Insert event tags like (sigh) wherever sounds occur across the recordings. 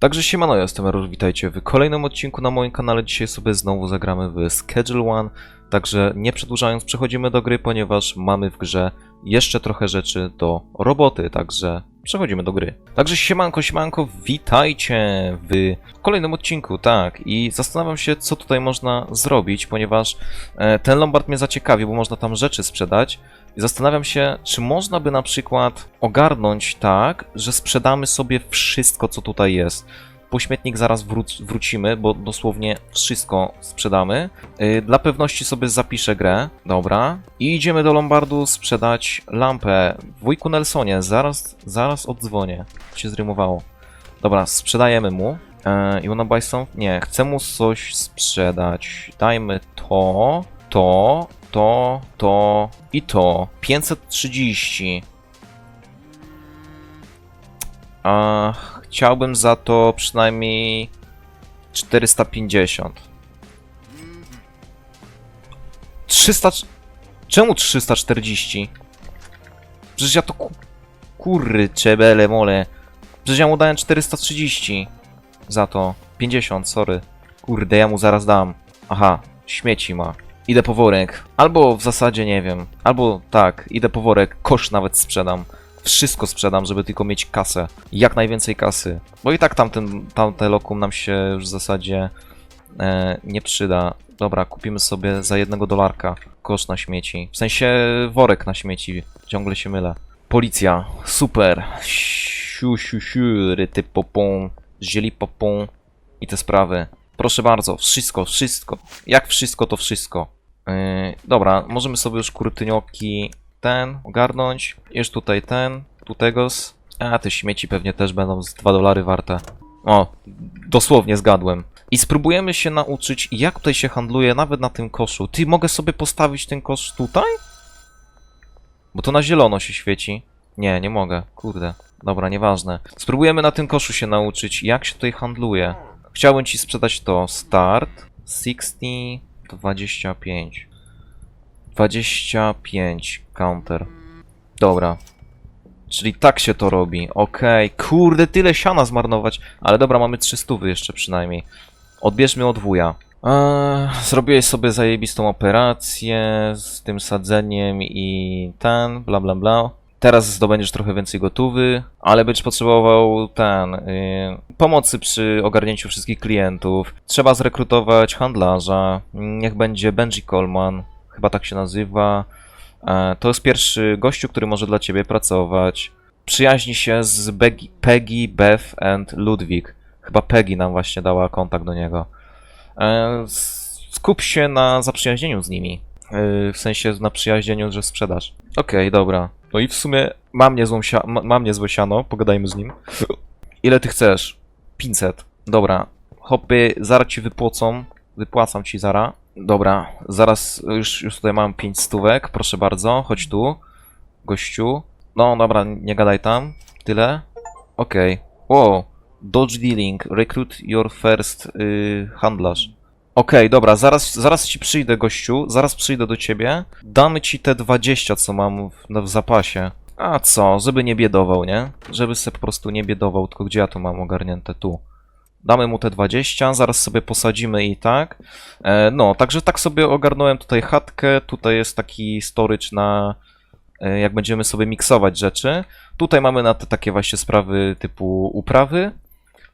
Także siemano, jestem Error, witajcie w kolejnym odcinku na moim kanale. Dzisiaj sobie znowu zagramy w Schedule One, także nie przedłużając przechodzimy do gry, ponieważ mamy w grze jeszcze trochę rzeczy do roboty, także przechodzimy do gry. Także siemanko, siemanko, witajcie w kolejnym odcinku, tak, i zastanawiam się, co tutaj można zrobić, ponieważ e, ten Lombard mnie zaciekawił, bo można tam rzeczy sprzedać, i zastanawiam się, czy można by na przykład ogarnąć tak, że sprzedamy sobie wszystko, co tutaj jest. Po śmietnik zaraz wróc- wrócimy, bo dosłownie wszystko sprzedamy. Yy, dla pewności sobie zapiszę grę. Dobra. I idziemy do Lombardu sprzedać lampę. Wujku Nelsonie, zaraz, zaraz oddzwonię. Się zrymowało. Dobra, sprzedajemy mu. Yy, I buy some? Nie, chcę mu coś sprzedać. Dajmy to, to, to, to i to. 530. A chciałbym za to przynajmniej 450. 300. c- Czemu 340? Przecież ja to ku... Kurry, czebele, mole. Przecież ja mu dałem 430 za to. 50, sorry. Kurde, ja mu zaraz dam. Aha, śmieci ma. Idę po worek. Albo w zasadzie nie wiem. Albo tak, idę po worek, kosz nawet sprzedam. Wszystko sprzedam, żeby tylko mieć kasę. Jak najwięcej kasy. Bo i tak tamten, tamte lokum nam się już w zasadzie e, nie przyda. Dobra, kupimy sobie za jednego dolarka kosz na śmieci. W sensie worek na śmieci. Ciągle się mylę. Policja. Super. Siu, siu, siu, ryty popą, zieli popą i te sprawy. Proszę bardzo, wszystko, wszystko. Jak wszystko, to wszystko. Yy, dobra, możemy sobie już kurtynioki ten ogarnąć. Już tutaj ten, tu. A, te śmieci pewnie też będą z 2 dolary warte. O, dosłownie zgadłem. I spróbujemy się nauczyć, jak tutaj się handluje, nawet na tym koszu. Ty, mogę sobie postawić ten kosz tutaj? Bo to na zielono się świeci. Nie, nie mogę. Kurde. Dobra, nieważne. Spróbujemy na tym koszu się nauczyć, jak się tutaj handluje. Chciałbym ci sprzedać to. Start. 60. 25. 25. Counter. Dobra. Czyli tak się to robi. Okej. Kurde, tyle siana zmarnować. Ale dobra, mamy 300 jeszcze przynajmniej. Odbierzmy od wuja. Eee, zrobiłeś sobie zajebistą operację z tym sadzeniem i ten, bla bla bla. Teraz zdobędziesz trochę więcej gotówy, ale będziesz potrzebował ten y, pomocy przy ogarnięciu wszystkich klientów. Trzeba zrekrutować handlarza. Niech będzie Benji Coleman, chyba tak się nazywa. E, to jest pierwszy gościu, który może dla ciebie pracować. Przyjaźni się z Peggy, Beth and Ludwig. Chyba Peggy nam właśnie dała kontakt do niego. E, skup się na zaprzyjaźnieniu z nimi. E, w sensie na przyjaźnieniu, że sprzedasz. Okej, dobra. No i w sumie mam niezłą sia- ma- mam niezłe siano, pogadajmy z nim. Ile ty chcesz? 500. Dobra. Hopy, zaraz ci wypłacą. Wypłacam ci zara. Dobra, zaraz już, już tutaj mam 5 stówek, proszę bardzo, chodź tu. Gościu. No dobra, nie gadaj tam. Tyle? Okej. Wow. Dodge dealing. Recruit your first y, handlarz. Okej, dobra, zaraz, zaraz ci przyjdę, gościu. Zaraz przyjdę do ciebie. Damy ci te 20, co mam w, no, w zapasie. A co, żeby nie biedował, nie? Żeby se po prostu nie biedował, tylko gdzie ja to mam ogarnięte? Tu. Damy mu te 20, zaraz sobie posadzimy i tak. E, no, także tak sobie ogarnąłem tutaj chatkę. Tutaj jest taki storage na e, jak będziemy sobie miksować rzeczy. Tutaj mamy na te takie właśnie sprawy typu uprawy.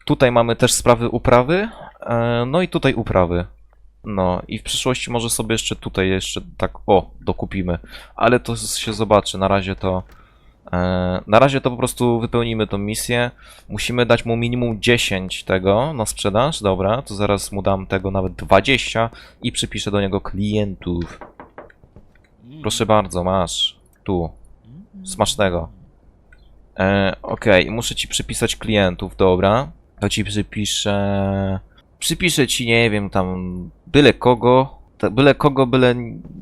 Tutaj mamy też sprawy uprawy. E, no i tutaj uprawy. No i w przyszłości może sobie jeszcze tutaj jeszcze tak o dokupimy. Ale to się zobaczy. Na razie to e, na razie to po prostu wypełnimy tą misję. Musimy dać mu minimum 10 tego na sprzedaż. Dobra, to zaraz mu dam tego nawet 20 i przypiszę do niego klientów. Proszę bardzo, masz. Tu. Smacznego. E, Okej, muszę ci przypisać klientów, dobra. To ci przypiszę. Przypiszę ci, nie wiem, tam byle kogo. Byle kogo, byle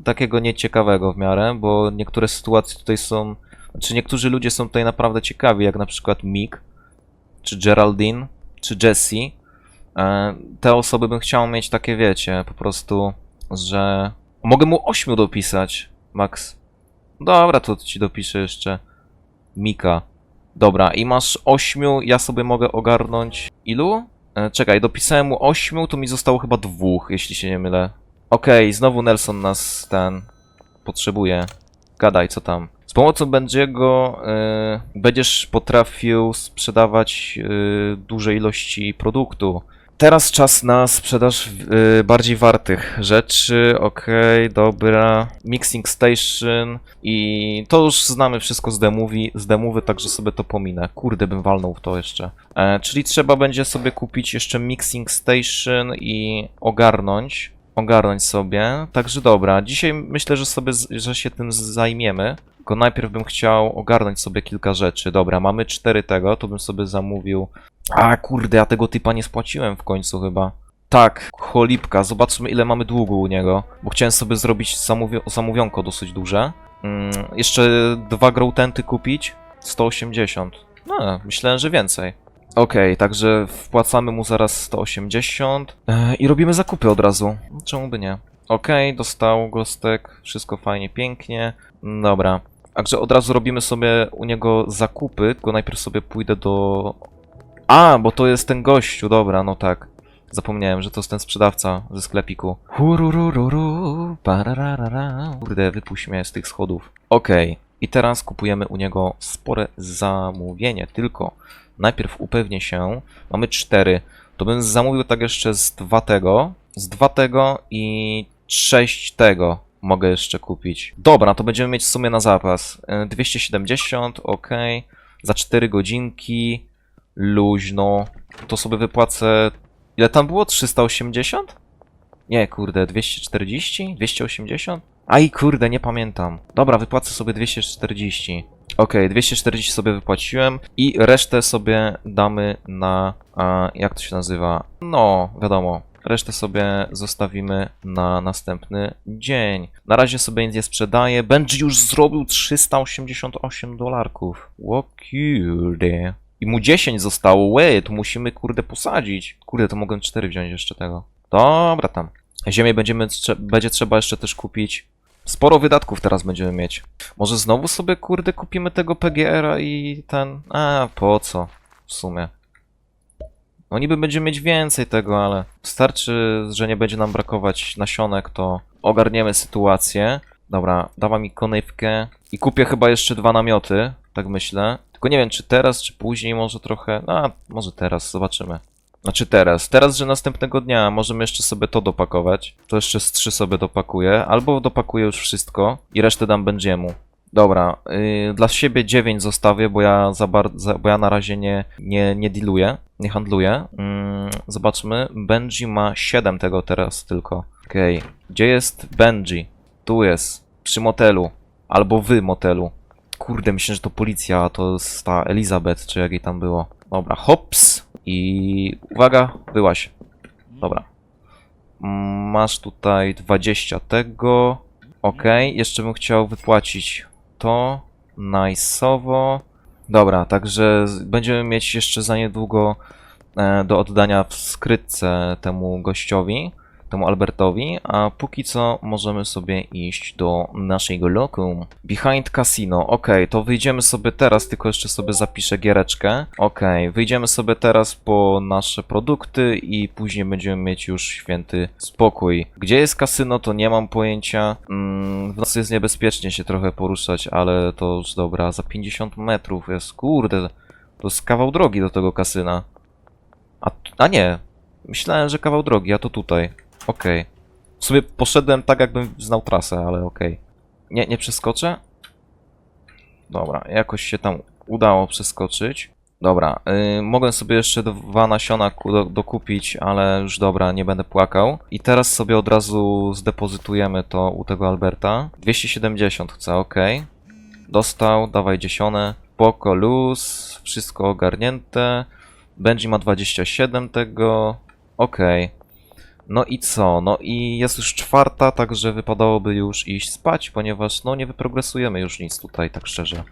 takiego nieciekawego w miarę, bo niektóre sytuacje tutaj są. Czy niektórzy ludzie są tutaj naprawdę ciekawi, jak na przykład Mick, czy Geraldine, czy Jessie. E, Te osoby bym chciał mieć takie, wiecie, po prostu, że. Mogę mu ośmiu dopisać, Max. Dobra, to ci dopiszę jeszcze Mika. Dobra, i masz 8, ja sobie mogę ogarnąć ilu? E, czekaj, dopisałem mu 8, to mi zostało chyba dwóch, jeśli się nie mylę. Okej, znowu Nelson nas ten potrzebuje. Gadaj, co tam. Z pomocą Benjiego y, będziesz potrafił sprzedawać y, duże ilości produktu. Teraz czas na sprzedaż y, bardziej wartych rzeczy. Okej, dobra. Mixing Station i to już znamy wszystko z demowi, z demowy, także sobie to pominę. Kurde, bym walnął w to jeszcze. E, czyli trzeba będzie sobie kupić jeszcze Mixing Station i ogarnąć ogarnąć sobie. Także dobra, dzisiaj myślę, że sobie że się tym zajmiemy. Tylko najpierw bym chciał ogarnąć sobie kilka rzeczy. Dobra, mamy cztery tego, to bym sobie zamówił. A kurde, ja tego typa nie spłaciłem w końcu chyba. Tak, cholipka, zobaczmy ile mamy długu u niego. Bo chciałem sobie zrobić zamówi- zamówionko dosyć duże. Mm, jeszcze dwa growtenty kupić. 180. No, myślałem, że więcej. Okej, także wpłacamy mu zaraz 180 e, i robimy zakupy od razu. Czemu by nie? Okej, dostał gostek, wszystko fajnie, pięknie. Dobra. Także od razu robimy sobie u niego zakupy, tylko najpierw sobie pójdę do... A, bo to jest ten gościu, dobra, no tak. Zapomniałem, że to jest ten sprzedawca ze sklepiku. Hururururu, parararara. Kurde, wypuść mnie z tych schodów. Okej, i teraz kupujemy u niego spore zamówienie, tylko najpierw upewnię się, mamy cztery, to bym zamówił tak jeszcze z dwa tego, z dwa tego i sześć tego mogę jeszcze kupić. Dobra, to będziemy mieć w sumie na zapas. E, 270, ok, za 4 godzinki, luźno, to sobie wypłacę, ile tam było? 380? Nie, kurde, 240? 280? Aj, kurde, nie pamiętam. Dobra, wypłacę sobie 240. Okej, 240 sobie wypłaciłem i resztę sobie damy na, a, jak to się nazywa? No, wiadomo, resztę sobie zostawimy na następny dzień. Na razie sobie nic nie sprzedaję. Benji już zrobił 388 dolarków. Ło kurde. I mu 10 zostało, łe, to musimy kurde posadzić. Kurde, to mogłem 4 wziąć jeszcze tego. Dobra tam. Ziemię będziemy, będzie trzeba jeszcze też kupić. Sporo wydatków teraz będziemy mieć. Może znowu sobie, kurde, kupimy tego PGR-a i ten... A, po co? W sumie. No niby będziemy mieć więcej tego, ale wystarczy, że nie będzie nam brakować nasionek, to ogarniemy sytuację. Dobra, dawa mi konewkę i kupię chyba jeszcze dwa namioty, tak myślę. Tylko nie wiem, czy teraz, czy później może trochę... A, może teraz, zobaczymy. Znaczy teraz. Teraz, że następnego dnia możemy jeszcze sobie to dopakować. To jeszcze z trzy sobie dopakuję. Albo dopakuję już wszystko i resztę dam Benjiemu. Dobra, yy, dla siebie 9 zostawię, bo ja za bardzo, bo ja na razie nie, nie, nie dealuję, nie handluję. Yy, zobaczmy, Benji ma 7 tego teraz tylko. Okej, gdzie jest Benji? Tu jest, przy motelu, albo w motelu. Kurde, myślę, że to policja, a to jest ta Elizabeth, czy jak jej tam było. Dobra, hops i uwaga, byłaś. Dobra. Masz tutaj 20 tego. Ok, jeszcze bym chciał wypłacić to. Nice'owo. Dobra, także będziemy mieć jeszcze za niedługo e, do oddania w skrytce temu gościowi, temu Albertowi, a póki co możemy sobie iść do naszego lokum. Behind Casino, ok, to wyjdziemy sobie teraz, tylko jeszcze sobie zapiszę giereczkę. Ok, wyjdziemy sobie teraz po nasze produkty i później będziemy mieć już święty spokój. Gdzie jest kasyno, to nie mam pojęcia. Mm, w nocy jest niebezpiecznie się trochę poruszać, ale to już dobra, za 50 metrów jest, kurde, to jest kawał drogi do tego kasyna. A, a nie, myślałem, że kawał drogi, a to tutaj. Okej. W sumie poszedłem tak, jakbym znał trasę, ale okej. Nie, nie przeskoczę? Dobra, jakoś się tam udało przeskoczyć. Dobra, yy, mogłem sobie jeszcze dwa nasiona do, dokupić, ale już dobra, nie będę płakał. I teraz sobie od razu zdepozytujemy to u tego Alberta. 270 chcę, ok. Dostał, dawaj dziesione. Poko, luz, wszystko ogarnięte. Benji ma 27 tego. Okej. No i co? No i jest już czwarta, także wypadałoby już iść spać, ponieważ no nie wyprogresujemy już nic tutaj, tak szczerze.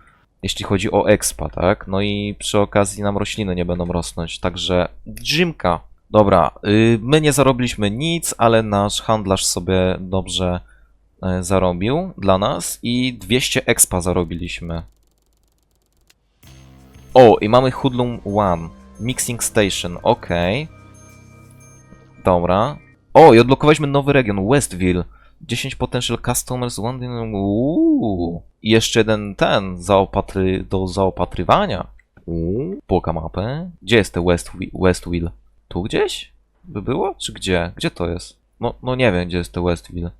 Jeśli chodzi o expa, tak? No i przy okazji nam rośliny nie będą rosnąć, także Jimka. Dobra, y, my nie zarobiliśmy nic, ale nasz handlarz sobie dobrze y, zarobił dla nas i 200 expa zarobiliśmy. O, i mamy Hoodlum 1. Mixing Station, okej. Dobra. O, i odblokowaliśmy nowy region, Westville. 10 potential customers, one in... Uuu. I jeszcze jeden ten, zaopatry... do zaopatrywania. Uuu. Poka mapę. Gdzie jest te Westville? Tu gdzieś? By było? Czy gdzie? Gdzie to jest? No, no nie wiem, gdzie jest te Westville.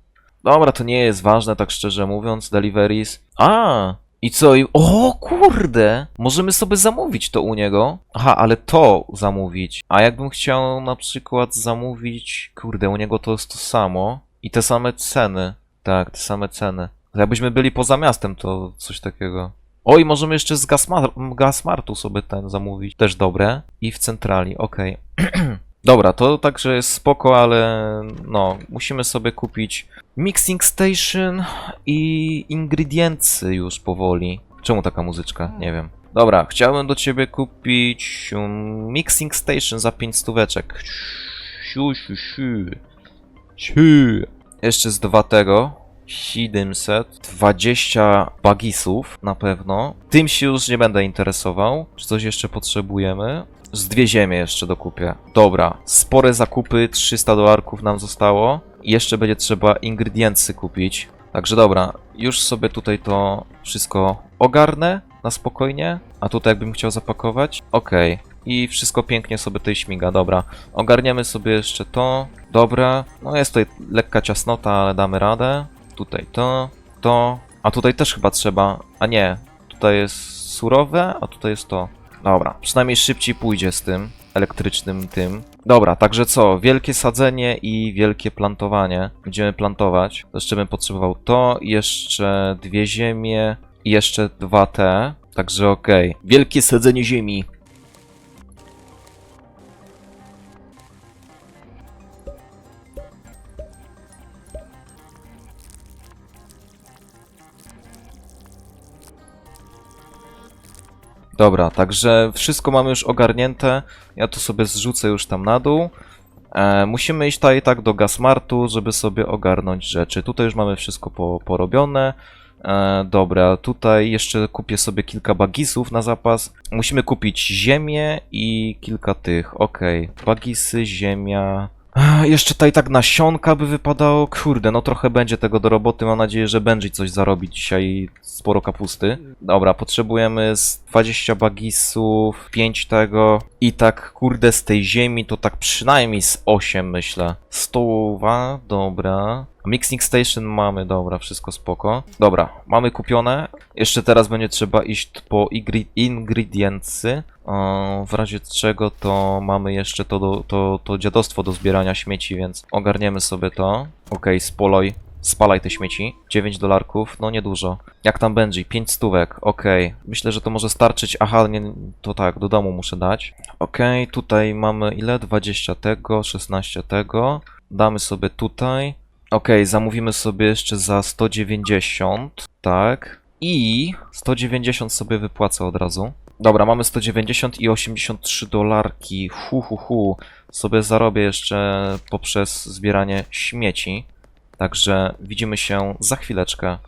Dobra, to nie jest ważne, tak szczerze mówiąc, deliveries. A! I co? I... O kurde! Możemy sobie zamówić to u niego. Aha, ale to zamówić. A jakbym chciał na przykład zamówić... Kurde, u niego to jest to samo. I te same ceny. Tak, te same ceny. Jakbyśmy byli poza miastem, to coś takiego. Oj, możemy jeszcze z Gasmar Gasmartu sobie ten zamówić. Też dobre. I w centrali, okej. (clears throat) Dobra, to także jest spoko, ale no, musimy sobie kupić mixing station i ingredientsy już powoli. Czemu taka muzyczka? Nie wiem. Dobra, chciałbym do ciebie kupić um, mixing station za 5 stóweczek. Siu, siu, siu. Siu. Jeszcze z dwa tego. 720 bagisów na pewno. Tym się już nie będę interesował. Czy coś jeszcze potrzebujemy? Z dwie ziemie jeszcze dokupię. Dobra, spore zakupy, 300 dolarków nam zostało. I jeszcze będzie trzeba ingredientsy kupić. Także dobra, już sobie tutaj to wszystko ogarnę na spokojnie. A tutaj jakbym chciał zapakować. Okej. I wszystko pięknie sobie tutaj śmiga, dobra. Ogarniemy sobie jeszcze to. Dobra. No jest tutaj lekka ciasnota, ale damy radę. Tutaj to, to. A tutaj też chyba trzeba. A nie. Tutaj jest surowe, a tutaj jest to. Dobra, przynajmniej szybciej pójdzie z tym elektrycznym tym. Dobra, także co? Wielkie sadzenie i wielkie plantowanie. Będziemy plantować. Jeszcze bym potrzebował to, jeszcze dwie ziemie i jeszcze dwa te. Także okej. Wielkie sadzenie ziemi. Dobra, także wszystko mamy już ogarnięte. Ja to sobie zrzucę już tam na dół. E, musimy iść tutaj tak do Gasmartu, żeby sobie ogarnąć rzeczy. Tutaj już mamy wszystko po, porobione. E, dobra, tutaj jeszcze kupię sobie kilka bagisów na zapas. Musimy kupić ziemię i kilka tych. Okej, bagisy, ziemia. Jeszcze tutaj tak nasionka by wypadało. Kurde, no trochę będzie tego do roboty. Mam nadzieję, że Benji coś zarobi dzisiaj. Sporo kapusty. Dobra, potrzebujemy z 20 bagisów, 5 tego. I tak, kurde, z tej ziemi to tak przynajmniej z 8 myślę. Stołowa, dobra. Mixing station mamy, dobra, wszystko spoko. Dobra, mamy kupione. Jeszcze teraz będzie trzeba iść po ingre- ingredientsy. W razie czego to mamy jeszcze to, do, to, to dziadostwo do zbierania śmieci, więc ogarniemy sobie to. Okej, spoloj. Spalaj te śmieci. 9 dolarków, no niedużo. Jak tam Benji? 5 stówek, okej. Myślę, że to może starczyć. Aha, nie, to tak, do domu muszę dać. Okej, tutaj mamy ile? 20 tego, 16 tego. Damy sobie tutaj. Okej, zamówimy sobie jeszcze za 190, tak. I 190 sobie wypłacę od razu. Dobra, mamy 190 i 83 dolarki. Hu, hu, hu. Sobie zarobię jeszcze poprzez zbieranie śmieci. Także widzimy się za chwileczkę.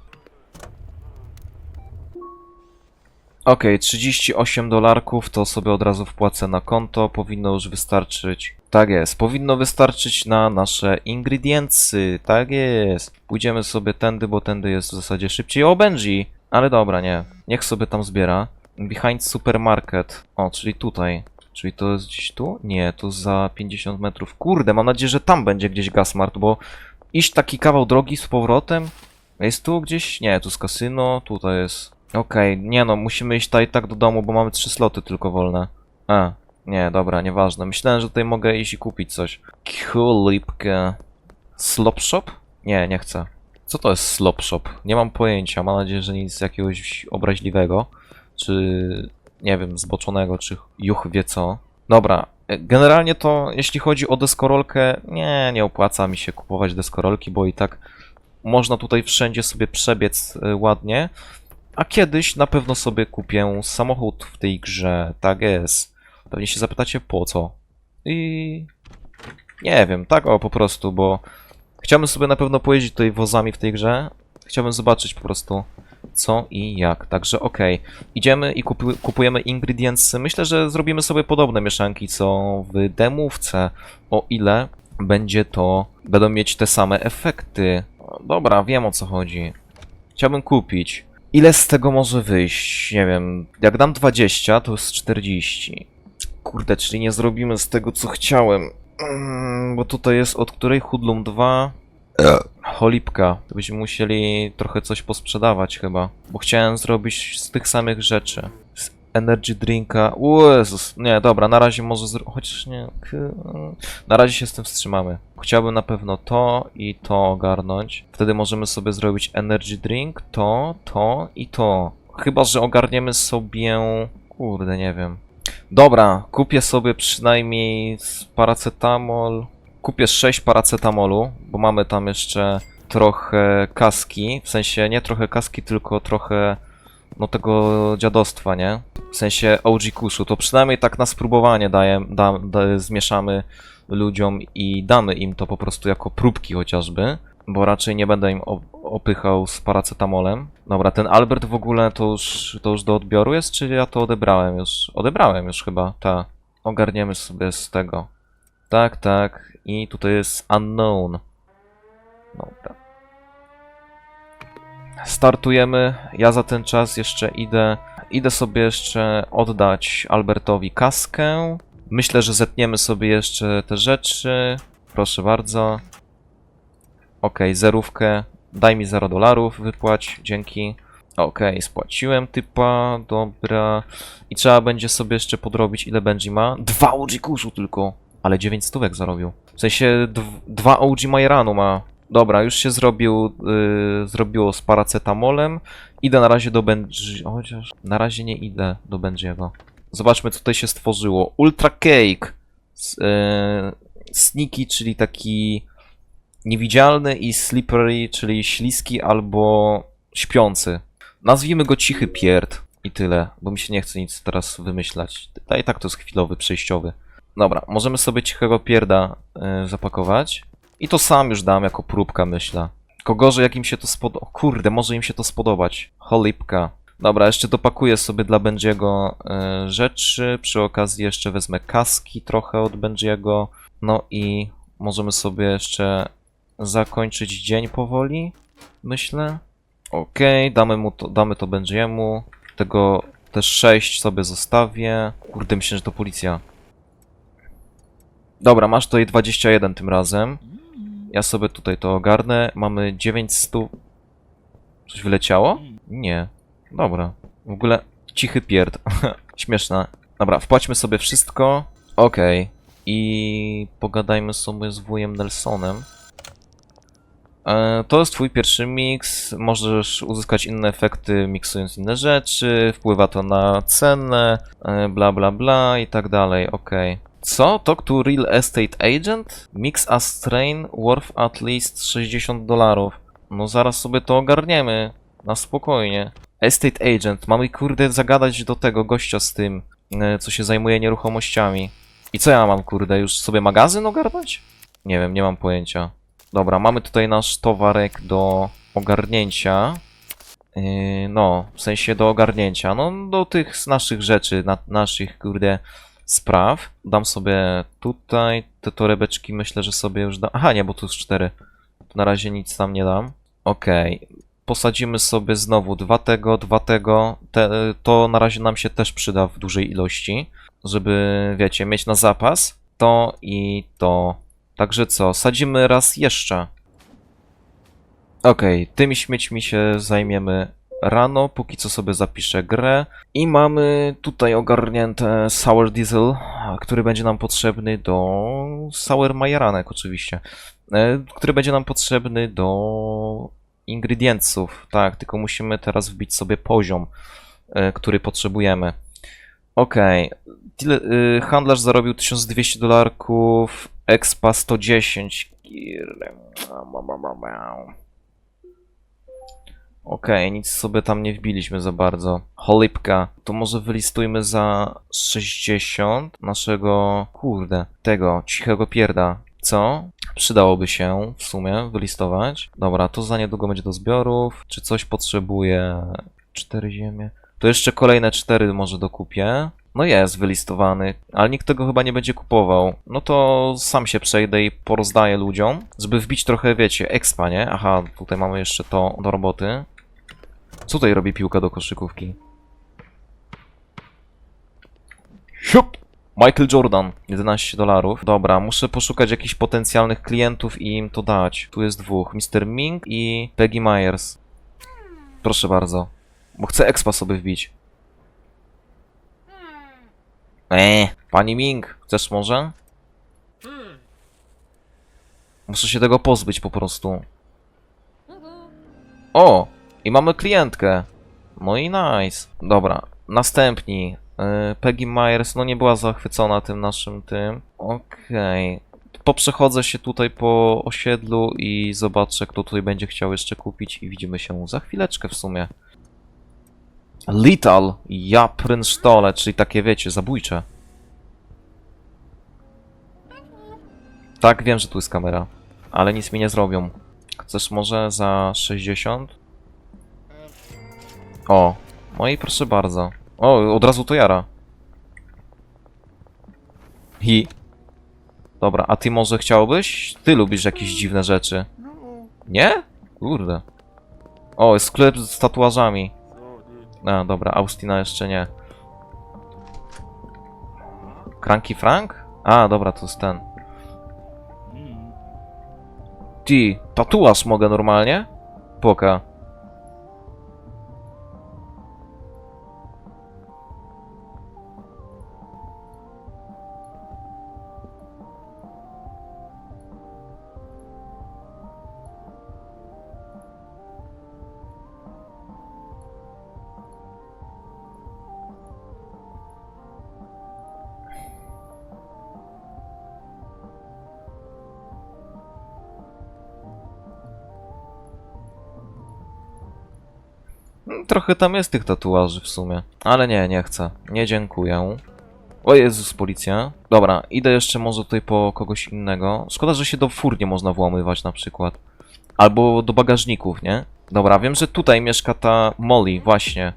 Okej, 38 dolarków to sobie od razu wpłacę na konto. Powinno już wystarczyć. Tak jest, powinno wystarczyć na nasze ingredientsy. Tak jest. Pójdziemy sobie tędy, bo tędy jest w zasadzie szybciej. O, Benji! Ale dobra, nie. Niech sobie tam zbiera. Behind supermarket. O, czyli tutaj. Czyli to jest gdzieś tu? Nie, to za 50 metrów. Kurde, mam nadzieję, że tam będzie gdzieś Gasmart, bo iść taki kawał drogi z powrotem. Jest tu gdzieś? Nie, tu jest kasyno, tutaj jest. Okej, nie no, musimy iść tutaj tak do domu, bo mamy trzy sloty tylko wolne. A, nie, dobra, nieważne. Myślałem, że tutaj mogę iść i kupić coś. Kulipkę. Slop shop? Nie, nie chcę. Co to jest slop shop? Nie mam pojęcia. Mam nadzieję, że nic jakiegoś obraźliwego. Czy nie wiem, zboczonego, czy juch wie co. Dobra, e, generalnie to jeśli chodzi o deskorolkę, nie, nie opłaca mi się kupować deskorolki, bo i tak można tutaj wszędzie sobie przebiec e, ładnie. A kiedyś na pewno sobie kupię samochód w tej grze, tak jest. Pewnie się zapytacie po co. I nie wiem, tak o po prostu, bo chciałbym sobie na pewno pojeździć tutaj wozami w tej grze. Chciałbym zobaczyć po prostu co i jak. Także okej. Idziemy i kupu- kupujemy ingredientsy. Myślę, że zrobimy sobie podobne mieszanki, co w demówce, o ile będzie to, będą mieć te same efekty. Dobra, wiem o co chodzi. Chciałbym kupić. Ile z tego może wyjść? Nie wiem. Jak dam 20, to jest 40. Kurde, czyli nie zrobimy z tego, co chciałem. Mm, Bo tutaj jest od której Hudlum 2. Cholipka. Byśmy musieli trochę coś posprzedawać chyba. Bo chciałem zrobić z tych samych rzeczy. Z energy drinka. Jezus. Nie, dobra, na razie może zro... Chociaż nie... Na razie się z tym wstrzymamy. Chciałbym na pewno to i to ogarnąć. Wtedy możemy sobie zrobić energy drink, to, to i to. Chyba, że ogarniemy sobie... Kurde, nie wiem. Dobra, kupię sobie przynajmniej paracetamol. Kupię 6 paracetamolu, bo mamy tam jeszcze trochę kaski. W sensie nie trochę kaski, tylko trochę no tego dziadostwa, nie? W sensie OG kuszu. To przynajmniej tak na spróbowanie daję, da, da, zmieszamy ludziom i damy im to po prostu jako próbki chociażby. Bo raczej nie będę im op- opychał z paracetamolem. Dobra, ten Albert w ogóle to już, to już do odbioru jest, czy ja to odebrałem już? Odebrałem już chyba, tak. Ogarniemy sobie z tego. Tak, tak. I tutaj jest unknown. Dobra. Startujemy. Ja za ten czas jeszcze idę. Idę sobie jeszcze oddać Albertowi kaskę. Myślę, że zetniemy sobie jeszcze te rzeczy. Proszę bardzo. Okej, zerówkę. Daj mi 0 dolarów, wypłać. Dzięki. Okej, spłaciłem typa, dobra. I trzeba będzie sobie jeszcze podrobić, ile Benji ma. Dwa OG kurzu tylko, ale 9 stówek zarobił. W sensie dw- dwa OG Majeranu ma. Dobra, już się zrobił, yy, zrobiło z paracetamolem. Idę na razie do Benji, chociaż na razie nie idę do Benjiego. Zobaczmy, co tutaj się stworzyło. Ultra Cake. Yy, sneaky, czyli taki niewidzialny i slippery, czyli śliski albo śpiący. Nazwijmy go cichy pierd i tyle, bo mi się nie chce nic teraz wymyślać. A i tak to jest chwilowy, przejściowy. Dobra, możemy sobie cichego pierda y, zapakować. I to sam już dam jako próbka, myślę. Tylko gorzej, jak im się to spodoba. Kurde, może im się to spodobać. Cholipka. Dobra, jeszcze dopakuję sobie dla Benjiego y, rzeczy. Przy okazji jeszcze wezmę kaski trochę od Benjiego. No i możemy sobie jeszcze zakończyć dzień powoli, myślę. Okej, damy mu to, damy to Benjiemu. Tego też 6 sobie zostawię. Kurde, myślę, że to policja. Dobra, masz tutaj 21 tym razem. Ja sobie tutaj to ogarnę. Mamy 900. Coś wyleciało? Nie. Dobra. W ogóle cichy pierd. (laughs) Śmieszne. Dobra, wpłaćmy sobie wszystko. Okej. I pogadajmy sobie z wujem Nelsonem. E, To jest twój pierwszy miks, możesz uzyskać inne efekty miksując inne rzeczy, wpływa to na cenę, e, bla bla bla i tak dalej, okej. Co? Talk to real estate agent? Mix a strain worth at least 60 dolarów. No zaraz sobie to ogarniemy, na spokojnie. Estate agent, mamy kurde zagadać do tego gościa z tym, e, co się zajmuje nieruchomościami. I co ja mam kurde, już sobie magazyn ogarnąć? Nie wiem, nie mam pojęcia. Dobra, mamy tutaj nasz towarek do ogarnięcia. Yy, no, w sensie do ogarnięcia. No, do tych naszych rzeczy, na, naszych, kurde, spraw. Dam sobie tutaj te torebeczki, myślę, że sobie już dam. Aha, nie, bo tu jest cztery. To na razie nic tam nie dam. Okej. Posadzimy sobie znowu dwa tego, dwa tego. Te, to na razie nam się też przyda w dużej ilości, żeby, wiecie, mieć na zapas. To i to. Także co, sadzimy raz jeszcze. Okej, tymi śmiećmi się zajmiemy rano, póki co sobie zapiszę grę. I mamy tutaj ogarnięte Sour Diesel, który będzie nam potrzebny do Sour Majeranek oczywiście. e, Który będzie nam potrzebny do ingredientsów. Tak, tylko musimy teraz wbić sobie poziom, e, który potrzebujemy. Okej, Tyle, y, handlarz zarobił 1200 dolarków, expa 110. Okej, nic sobie tam nie wbiliśmy za bardzo. Cholipka. To może wylistujmy za 60 naszego, kurde, tego, cichego pierda. Co? Przydałoby się w sumie wylistować. Dobra, to za niedługo będzie do zbiorów. Czy coś potrzebuje? Cztery ziemie. To jeszcze kolejne cztery może dokupię. No jest wylistowany, ale nikt tego chyba nie będzie kupował. No to sam się przejdę i porozdaję ludziom, żeby wbić trochę, wiecie, expa, nie? Aha, tutaj mamy jeszcze to do roboty. Co tutaj robi piłka do koszykówki? Siup! Michael Jordan, 11 dolarów. Dobra, muszę poszukać jakichś potencjalnych klientów i im to dać. Tu jest dwóch, Mr. Ming i Peggy Myers. Proszę bardzo, bo chcę expa sobie wbić. Eee, pani Ming, chcesz może? Muszę się tego pozbyć po prostu. O! I mamy klientkę. No i nice. Dobra, następni. Yy, Peggy Myers, no nie była zachwycona tym naszym tym. Okej. Poprzechodzę się tutaj po osiedlu i zobaczę, kto tutaj będzie chciał jeszcze kupić i widzimy się za chwileczkę w sumie. Lethal, ja prynsztole, czyli takie wiecie, zabójcze. Tak, wiem, że tu jest kamera, ale nic mi nie zrobią. Chcesz może za 60? O, no i proszę bardzo. O, od razu to jara. Hi. Dobra, a ty może chciałbyś? Ty lubisz jakieś dziwne rzeczy. Nie? Kurde. O, jest sklep z tatuażami. A, dobra, Austina jeszcze nie. Cranky Frank? A, dobra, to jest ten. Ty, tatuaż mogę normalnie? Poka. Trochę tam jest tych tatuaży w sumie. Ale nie, nie chcę. Nie dziękuję. O Jezus, policja. Dobra, idę jeszcze może tutaj po kogoś innego. Szkoda, że się do fur nie można włamywać na przykład. Albo do bagażników, nie? Dobra, wiem, że tutaj mieszka ta Molly, właśnie.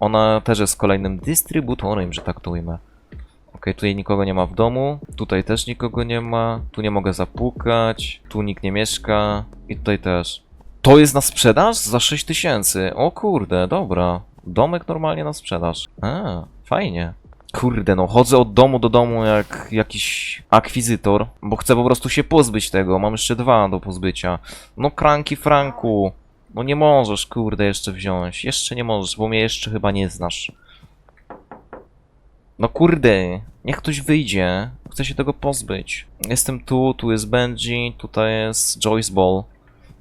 Ona też jest kolejnym dystrybutorem, że tak to ujmę. Okej, tutaj nikogo nie ma w domu. Tutaj też nikogo nie ma. Tu nie mogę zapukać. Tu nikt nie mieszka. I tutaj też. To jest na sprzedaż? Za 6000. O kurde, dobra. Domek normalnie na sprzedaż. A, fajnie. Kurde, no chodzę od domu do domu jak jakiś akwizytor, bo chcę po prostu się pozbyć tego. Mam jeszcze dwa do pozbycia. No kranki Franku. No nie możesz, kurde, jeszcze wziąć. Jeszcze nie możesz, bo mnie jeszcze chyba nie znasz. No kurde, niech ktoś wyjdzie. Chcę się tego pozbyć. Jestem tu, tu jest Benji, tutaj jest Joyce Ball.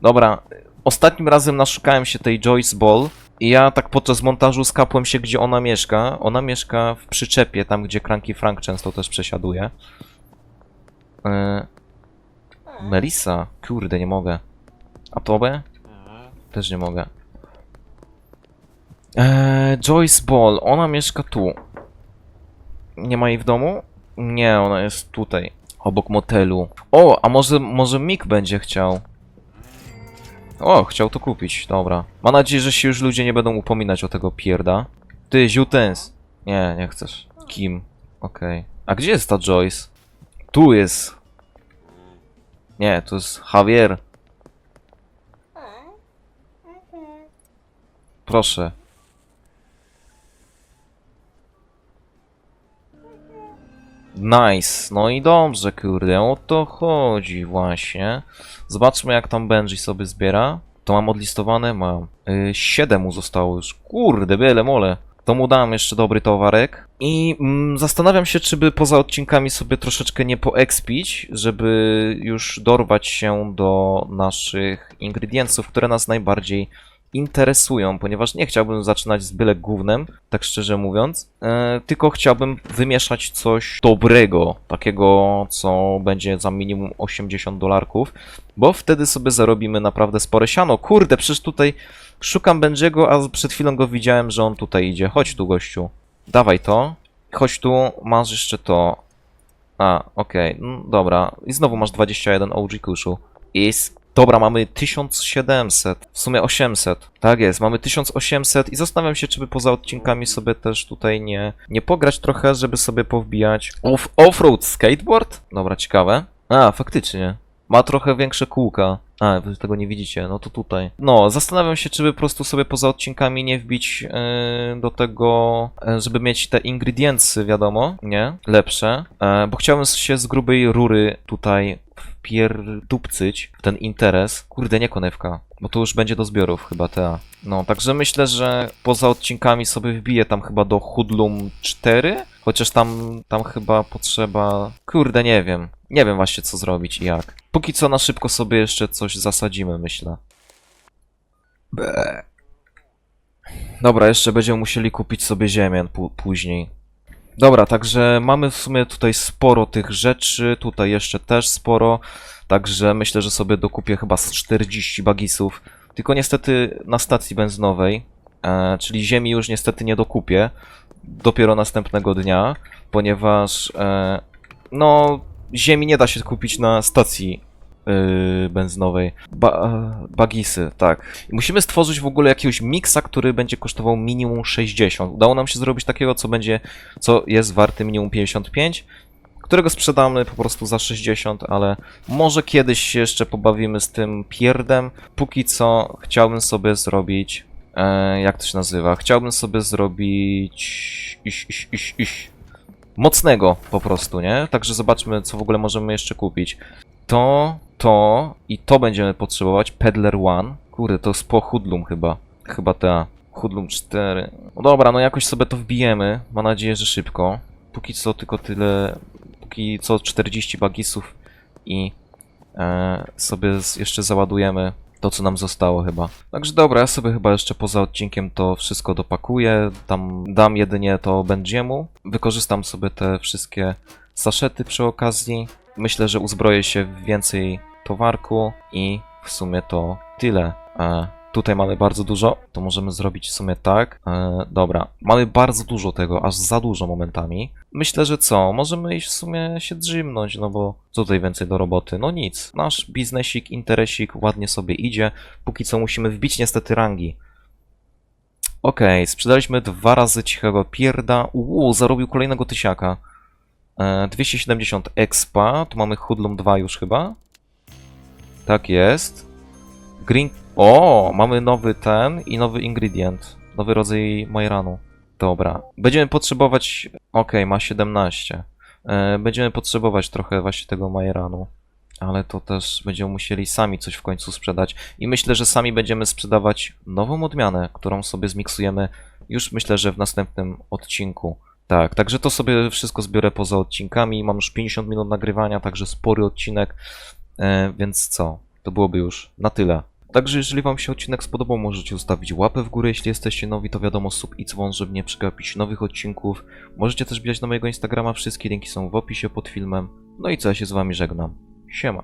Dobra, ostatnim razem naszukałem się tej Joyce Ball i ja tak podczas montażu skapłem się, gdzie ona mieszka. Ona mieszka w przyczepie, tam gdzie Cranky Frank często też przesiaduje. Yy... Melissa? Kurde, nie mogę. A tobie? Też nie mogę. Eee, Joyce Ball, ona mieszka tu. Nie ma jej w domu? Nie, ona jest tutaj. Obok motelu. O, a może, może Mick będzie chciał. O, chciał to kupić, dobra. Mam nadzieję, że się już ludzie nie będą upominać o tego pierda. Ty, Ziutens. Nie, nie chcesz. Kim? Okej. A gdzie jest ta Joyce? Tu jest. Nie, to jest Javier. Proszę. Nice. No i dobrze, kurde, o to chodzi właśnie. Zobaczmy, jak tam Benji sobie zbiera. To mam odlistowane? Mam. Yy, 7 mu zostało już. Kurde, byle mole. To mu dam jeszcze dobry towarek. I mm, zastanawiam się, czy by poza odcinkami sobie troszeczkę nie poekspić, żeby już dorwać się do naszych ingredientów, które nas najbardziej interesują, ponieważ nie chciałbym zaczynać z byle gównem, tak szczerze mówiąc, e, tylko chciałbym wymieszać coś dobrego, takiego, co będzie za minimum 80 dolarków, bo wtedy sobie zarobimy naprawdę spore siano. Kurde, przecież tutaj szukam Benjiego, a przed chwilą go widziałem, że on tutaj idzie. Chodź tu, gościu. Dawaj to. Chodź tu, masz jeszcze to. A, okej, no, dobra. I znowu masz 21 OG kuszu. Is. Dobra, mamy 1700, w sumie 800. Tak jest, mamy 1800 i zastanawiam się, czy by poza odcinkami sobie też tutaj nie, nie pograć trochę, żeby sobie powbijać. Off, offroad skateboard? Dobra, ciekawe. A, faktycznie. Ma trochę większe kółka. A, wy tego nie widzicie, no to tutaj. No, zastanawiam się, czy by po prostu sobie poza odcinkami nie wbić yy, do tego, yy, żeby mieć te ingredientsy, wiadomo, nie? Lepsze. Yy, bo chciałbym się z grubej rury tutaj wpierdupcyć w ten interes. Kurde, nie konewka, bo to już będzie do zbiorów chyba ta. No, także myślę, że poza odcinkami sobie wbiję tam chyba do Hoodlum 4, chociaż tam, tam chyba potrzeba... Kurde, nie wiem. Nie wiem właśnie co zrobić i jak. Póki co na szybko sobie jeszcze coś zasadzimy, myślę. Be. Dobra, jeszcze będziemy musieli kupić sobie ziemię pó- później. Dobra, także mamy w sumie tutaj sporo tych rzeczy, tutaj jeszcze też sporo, także myślę, że sobie dokupię chyba z 40 bagisów, tylko niestety na stacji benzynowej, e, czyli ziemi już niestety nie dokupię, dopiero następnego dnia, ponieważ e, no ziemi nie da się kupić na stacji yy, benzynowej. Ba bagisy, tak. Musimy stworzyć w ogóle jakiegoś miksa, który będzie kosztował minimum 60. Udało nam się zrobić takiego, co będzie, co jest warte minimum 55, którego sprzedamy po prostu za 60, ale może kiedyś się jeszcze pobawimy z tym pierdem. Póki co chciałbym sobie zrobić, e, jak to się nazywa? Chciałbym sobie zrobić iś, iś, iś, iś. Mocnego po prostu, nie? Także zobaczmy, co w ogóle możemy jeszcze kupić. To, to i to będziemy potrzebować. Peddler One. Kurde, to jest po Hoodlum chyba. Chyba ta. Hoodlum 4. No dobra, no jakoś sobie to wbijemy. Mam nadzieję, że szybko. Póki co tylko tyle. Póki co 40 bagisów i e, sobie jeszcze załadujemy to, co nam zostało chyba. Także dobra, ja sobie chyba jeszcze poza odcinkiem to wszystko dopakuję. Tam dam jedynie to Benjiemu. Wykorzystam sobie te wszystkie saszety przy okazji. Myślę, że uzbroję się w więcej towarku i w sumie to tyle. E, tutaj mamy bardzo dużo, to możemy zrobić w sumie tak. E, dobra, mamy bardzo dużo tego, aż za dużo momentami. Myślę, że co? Możemy iść w sumie się drzymnąć, no bo co tutaj więcej do roboty? No nic. Nasz biznesik, interesik ładnie sobie idzie. Póki co musimy wbić niestety rangi. Okej, sprzedaliśmy dwa razy cichego pierda. Uuu, zarobił kolejnego tysiaka. E, 270 expa, tu mamy Hoodlum 2 już chyba. Tak jest. Green... O, mamy nowy ten i nowy ingredient. Nowy rodzaj Majranu. Dobra. Będziemy potrzebować... Okej, ma 17. E, będziemy potrzebować trochę właśnie tego Majranu. Ale to też będziemy musieli sami coś w końcu sprzedać. I myślę, że sami będziemy sprzedawać nową odmianę, którą sobie zmiksujemy już myślę, że w następnym odcinku. Tak, także to sobie wszystko zbiorę poza odcinkami. Mam już 50 minut nagrywania, także spory odcinek. E, więc co? To byłoby już na tyle. Także jeżeli Wam się odcinek spodobał, możecie zostawić łapę w górę, jeśli jesteście nowi, to wiadomo, sub i dzwon, żeby nie przegapić nowych odcinków. Możecie też wbijać na mojego Instagrama, wszystkie linki są w opisie pod filmem. No i co, ja się z Wami żegnam. Siema.